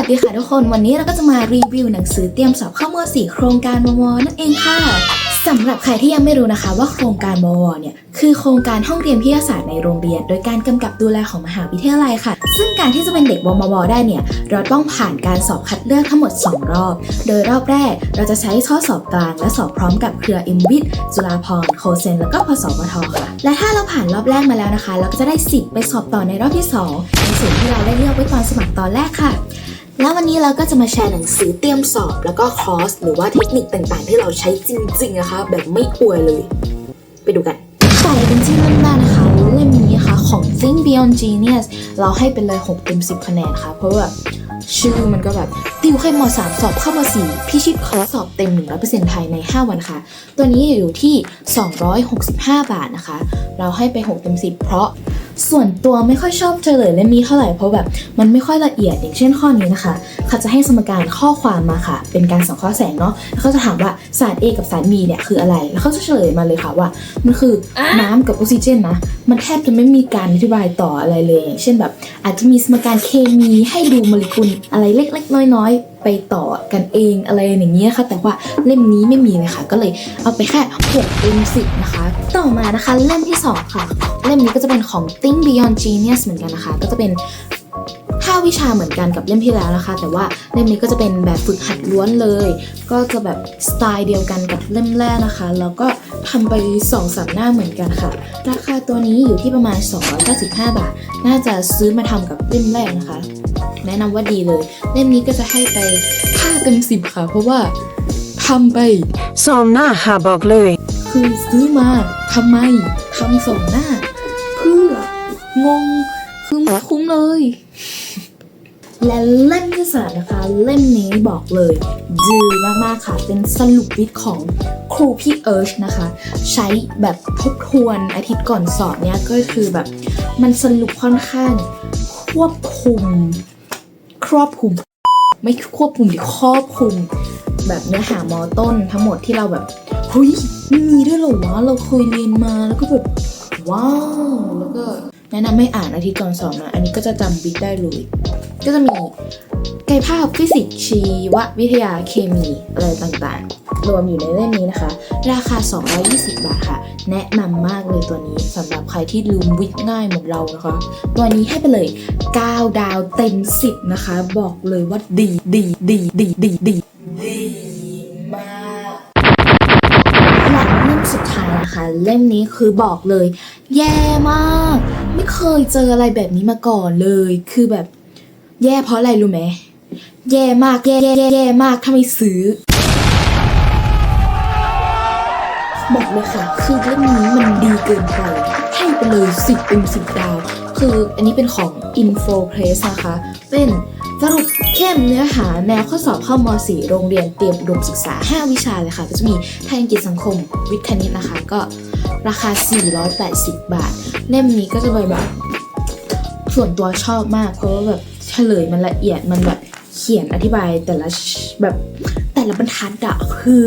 วัสดีค่ะทุกคน วันนี้เราก็จะมารีวิวหนังสือเตรียมสอบเข้าม .4 โครงการมวนั่นเองค่ะสำหรับใครที่ยังไม่รู้นะคะว่าโครงการมวเนี่ยคือโครงการห้องเรียนวิทยาศาสตร์ในโรงเรียน โดยการกำกับดูแลของมหาวิทยาลัยค่ะ ซึ่งการที่จะเป็นเด็กวมวได้เนี่ยเราต้องผ่านการสอบคัดเลือกทั้งหมด 2 รอบ โดยรอบแรกเราจะใช้ข้อสอบกลางและสอบพร้อมกับเครืออิมวิทจุฬาภรโคเซนแล้วก็พสวทค่ะ และถ้าเราผ่านรอบแรกมาแล้วนะคะ เราก็จะได้สิทธิ์ไปสอบต่อในรอบที่สองในส่วนที่เราได้เลือกไว้ตอนสมัครตอนแรกค่ะ แล้ววันนี้เราก็จะมาแชร์หนังสือเตรียมสอบ แล้วก็คอร์สหรือว่าเทคนิคต่างๆ ที่เราใช้จริงๆนะคะแบบไม่อวยเลย ไปดูกันใส่เป็นที่เล่มแรกนะคะเล่มนี้ค่ะของ Think Beyond Genius เราให้เป็นเลย6เต็ม10 คะแนนค่ะ เพราะว่าชื่อมันก็แบบติวเข้มสามสอบเข้ามา4พิชิตคอร์สสอบเต็ม 100%ภายใน 5 วันค่ะ ตัวนี้อยู่ที่ 265 บาทนะคะ เราให้ไป 6 เต็ม 10 เพราะ ส่วนตัวไม่ค่อยชอบเฉลยเล่มนี้เท่าไหร่เพราะแบบมันไม่ค่อยละเอียดอย่างเช่นข้อนี้นะคะเขาจะให้สมการข้อความมาค่ะ เป็นการสังเคราะห์แสงเนาะแล้วเขาจะถามว่าสาร A กับสาร B เนี่ยคืออะไร แล้วเขาจะเฉลยมาเลยค่ะว่า มันคือน้ำกับออกซิเจนนะมันแทบจะไม่มีการอธิบายต่ออะไรเลยอย่างเช่นแบบ อาจจะมีสมการเคมีให้ดูโมเลกุลอะไรเล็กๆน้อยๆไปต่อกันเองอะไรอย่างเงี้ยค่ะ แต่ว่าเล่มนี้ไม่มีเลยค่ะ ก็เลยเอาไปแค่6เต็ม10นะคะ ต่อมานะคะเล่มที่สองค่ะ เล่มนี้ก็จะเป็นของ Think Beyond Genius เหมือนกันนะคะ ก็จะเป็น5วิชาเหมือนกันกับเล่มที่แล้วนะคะ แต่ว่าเล่มนี้ก็จะเป็นแบบฝึกหัดล้วนเลย ก็จะแบบสไตล์เดียวกันกับเล่มแรกนะคะ แล้วก็ทำไป2อสหน้าเหมือนกันค่ะ ราคาตัวนี้อยู่ที่ประมาณ 295 บาท น่าจะซื้อมาทำกับเล่มแรกนะคะ แนะนำว่าดีเลยเล่มนี้ก็จะให้ไป5เต็ม10ค่ะ เพราะว่าทำไปสองหน้าหาบอกเลย คือซื้อมาทำไมทำสองหน้า เพื่องงคือไม่คุ้มเลย และเล่มที่สามนะคะ เล่มนี้บอกเลยดือมากๆค่ะ เป็นสรุปวิทย์ของครูพี่เอิร์ชนะคะ ใช้แบบทบทวนอาทิตย์ก่อนสอบเนี้ยก็คือแบบ มันสรุปค่อนข้างควบคุม ครอบคลุม ไม่ควบคุมดิครอบคลุม แบบเนื้อหามอต้นทั้งหมดที่เราแบบเฮ้ยมันมีด้วยเหรอวะเราเคยเรียนมาแล้วก็แบบว้าวแล้วก็แนะนำให้อ่านอาทิตย์ก่อนสอบนะ อันนี้ก็จะจำบิ๊กได้เลย ก็จะมีกายภาพฟิสิกส์ชีววิทยาเคมีอะไรต่างๆ รวมอยู่ในเล่มนี้นะคะ ราคา 220 บาทค่ะ แนะนำมากเลยตัวนี้สำหรับใครที่ลืมวิทง่ายเหมือนเรานะคะ ตัวนี้ให้ไปเลย 9 ดาวเต็ม 10 นะคะ บอกเลยว่าดีดีดีดีดีดีดีมากและเล่มสุดท้ายนะคะ เล่มนี้คือบอกเลย แย่มาก ไม่เคยเจออะไรแบบนี้มาก่อนเลย คือแบบแย่เพราะอะไรรู้ไหมแย่มากแย่แย่แย่แย่มากถ้าไม่ซื้อ บอกเลยค่ะ คือเล่มนี้มันดีเกินไปให้ไปเลยสิบเต็มสิบดาว คืออันนี้เป็นของ Info Press นะคะ เป็นสรุปเข้มเนื้อหาแนวข้อสอบเข้าม .4 โรงเรียนเตรียมอุดมศึกษา 5 วิชาเลยค่ะ ก็จะมีไทยอังกฤษสังคมวิทย์คณิตนะคะ ก็ราคา 480 บาท เล่มนี้ก็จะแบบส่วนตัวชอบมาก เพราะว่าแบบเฉลยมันละเอียดมันแบบเขียนอธิบายแต่ละแบบ ละบรรทัดอะคือ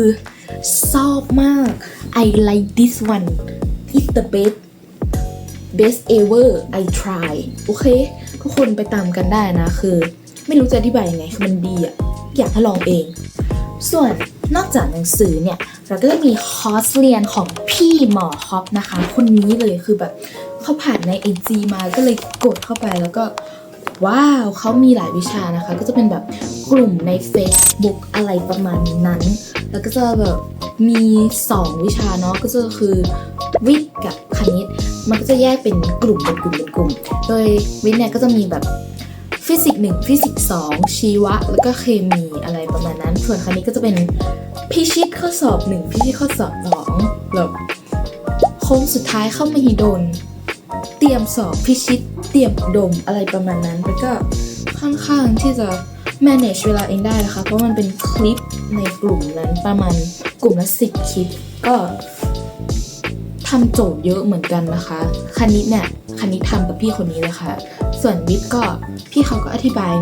ชอบมาก I like this one it's the best best ever I try โอเค ทุกคนไปตามกันได้นะ คือ ไม่รู้จะอธิบายยังไงคือมันดีอะอยากให้ลองเอง ส่วนนอกจากหนังสือเนี่ย เราก็จะมีคอร์สเรียนของพี่หมอฮอปนะคะ คนนี้เลยคือแบบเขาผ่านใน IG มาก็เลยกดเข้าไปแล้วก็ ว้าวเขามีหลายวิชานะคะ ก็จะเป็นแบบกลุ่มใน Facebook อะไรประมาณนั้น แล้วก็จะแบบมี 2 วิชาเนาะก็จะคือวิทย์กับคณิต มันก็จะแยกเป็นกลุ่มเป็นกลุ่มเป็นกลุ่ม โดยวิทย์เนี่ยก็จะมีแบบฟิสิกส์หนึ่งฟิสิกส์สองชีวะ แล้วก็เคมีอะไรประมาณนั้น ส่วนคณิตก็จะเป็นพิชิตข้อสอบหนึ่งพิชิตข้อสอบสองแบบโค้งสุดท้ายเข้ามหิดลเตรียมสอบพิชิต เตรียมดมอะไรประมาณนั้นแล้วก็ค่อนข้างที่จะ manage เวลาเองได้นะคะ เพราะมันเป็นคลิปในกลุ่มนั้นประมาณกลุ่มละสิบคลิปก็ทำโจทย์เยอะเหมือนกันนะคะ คณิตเนี่ยคณิตทำกับพี่คนนี้เลยค่ะ ส่วนวิทย์ก็พี่เขาก็อธิบาย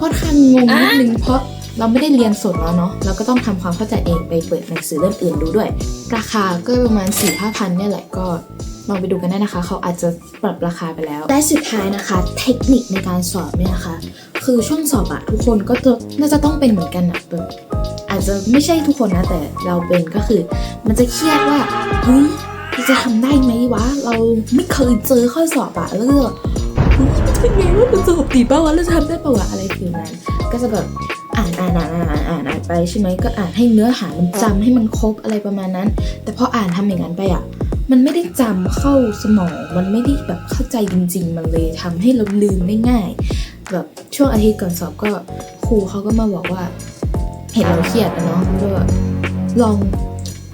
ค่อนข้างงงนิดนึงเพราะเราไม่ได้เรียนสดแล้วเนาะ เราก็ต้องทำความเข้าใจเองไปเปิดหนังสือเล่มอื่นดูด้วย ราคาก็ประมาณ4ี่ห้าพันเนี่ยแหละก็ ลองไปดูกันได้นะคะ เขาอาจจะปรับราคาไปแล้ว และสุดท้ายนะคะ เทคนิคในการสอบเนี่ยนะคะ คือช่วงสอบอะทุกคนก็จะน่าจะต้องเป็นเหมือนกันอะแบบอาจจะไม่ใช่ทุกคนนะแต่เราเป็นก็คือ มันจะเครียดว่าเฮ้ยจะทำได้ไหมวะ เราไม่เคยเจอข้อสอบอะแล้วก็เฮ้ยมันจะเป็นไงว่ามันสอบตีเป้าวะแล้วจะทำได้ปะวะอะไรฟิลนั้น ก็จะแบบอ่านอ่านอ่านอ่านอ่านอ่านไปใช่ไหมก็อ่านให้เนื้อหามันจำให้มันครบอะไรประมาณนั้น แต่พออ่านทำอย่างนั้นไปอะ มันไม่ได้จำเข้าสมอง มันไม่ได้แบบเข้าใจจริง ๆ มันเลยทำให้เราลืมได้ง่าย แบบช่วงอาทิตย์ก่อนสอบก็ครูเขาก็มาบอกว่า เห็นเราเครียดอะเนาะก็ลอง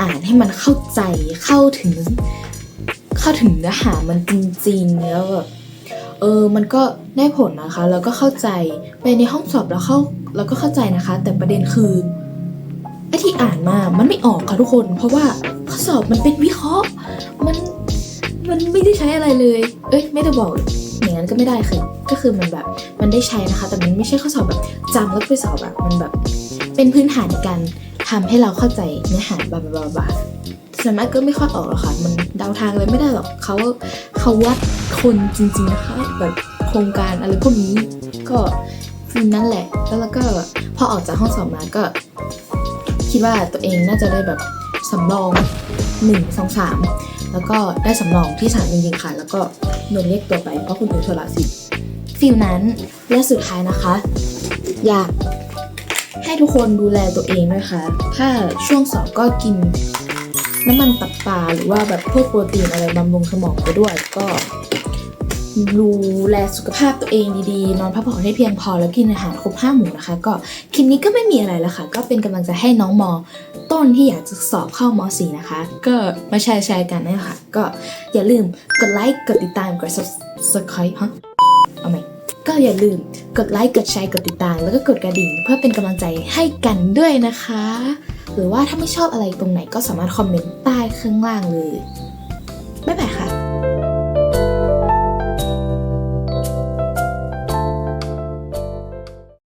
อ่านให้มันเข้าใจเข้าถึง เข้าถึงเนื้อหามันจริง ๆ แล้วแบบเออมันก็ได้ผลนะคะ แล้วก็เข้าใจไปในห้องสอบแล้วเข้าแล้วก็เข้าใจนะคะ แต่ประเด็นคือ ไอ้ที่อ่านมา มันไม่ออกค่ะทุกคน เพราะว่าข้อสอบมันเป็นวิเคราะห์ มัน มันไม่ได้ใช้อะไรเลย เอ้ย ไม่ได้บอก อย่างนั้นก็ไม่ได้คือ ก็คือมันแบบ มันได้ใช้นะคะ แต่มันไม่ใช่ข้อสอบแบบจำแล้วไปสอบแบบมันแบบ เป็นพื้นฐานในการทำให้เราเข้าใจเนื้อหาบาบาบาบาส่วนมากก็ไม่ค่อยออกหรอกค่ะ มันเดาทางเลยไม่ได้หรอกเขาเขาวัดคนจริงๆนะคะ แบบโครงการอะไรพวกนี้ ก็นั่นแหละ แล้วก็พอออกจากห้องสอบมาก็ คิดว่าตัวเองน่าจะได้แบบสำรองหนึ่งสองสามแล้วก็ได้สำรองที่สามจริงๆค่ะ แล้วก็โดนเรียกตัวไปเพราะคุณอุชลาสิทธิ์ฟิลนั้นและสุดท้ายนะคะ อยากให้ทุกคนดูแลตัวเองด้วยค่ะ ถ้าช่วงสอบก็กินน้ำมันตับปลาหรือว่าแบบพวกโปรตีนอะไรบำรุงสมองไปด้วย ก็ ดูแลสุขภาพตัวเองดีๆ นอนพักผ่อนให้เพียงพอแล้วกินอาหารครบห้าหมู่นะคะ ก็คลิปนี้ก็ไม่มีอะไรแล้วค่ะ ก็เป็นกำลังใจให้น้องมอต้นที่อยากจะสอบเข้ามอสีนะคะ ก็มาแชร์แชร์กันนะคะ ก็อย่าลืมกดไลค์กดติดตามกด subscribe ฮะเอาไหมก็อย่าลืมกดไลค์กดแชร์กดติดตาม แล้วก็กดกระดิ่ง เพื่อเป็นกำลังใจให้กันด้วยนะคะ หรือว่าถ้าไม่ชอบอะไรตรงไหนก็สามารถคอมเมนต์ใต้ข้างล่างเลยบ๊ายบายค่ะ